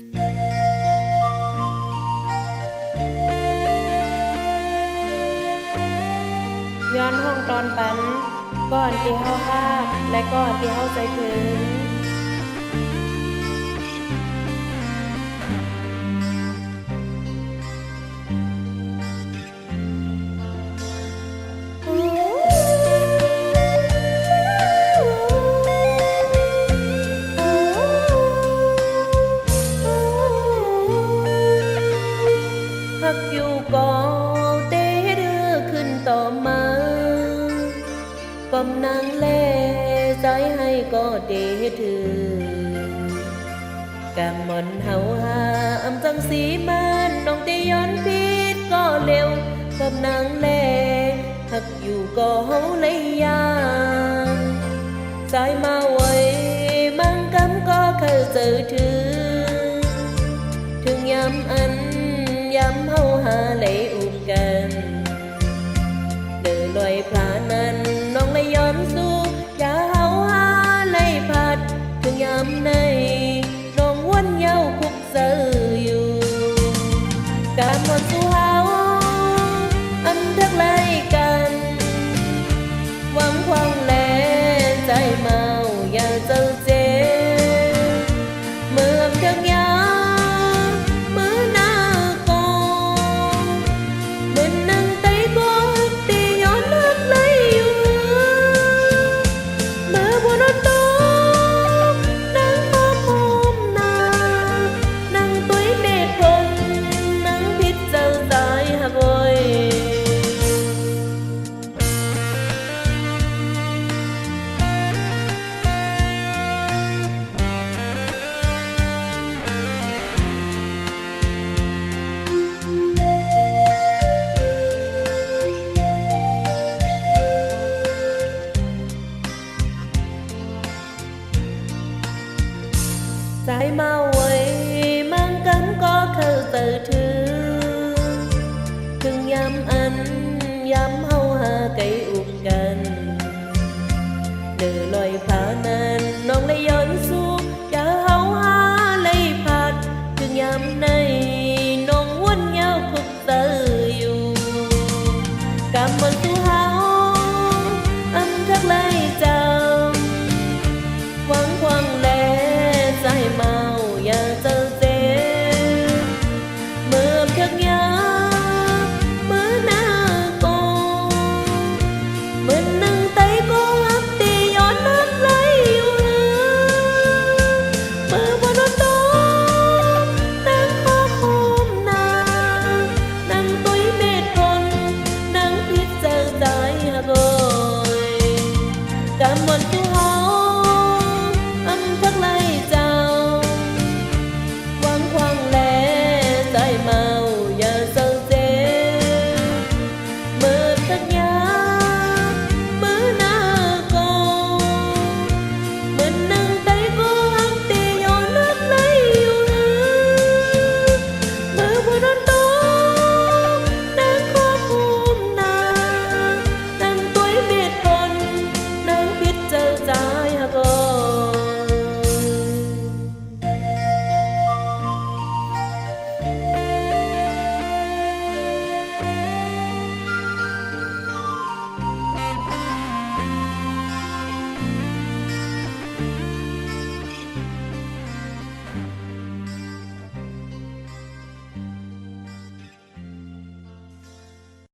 ย้อนห้องตอนปันก่อนที่เฮาภาและก่อนที่เฮาใจถึง ความนางเล่ใจให้ก็เดถือกำมอนเฮาหาอำจังสีมันน้องเตย้อนพิษก็เร็วความนางเล่พักอยู่ก็เฮาเลยยางสายมาไว้มังกำก็เคยเจอถือ กา Sai mau ấy mang cánh có khâu từ thương Thương dám anh dám hâu hà cây uống cần Nửa loài phá nên non lấy dọn xuống someone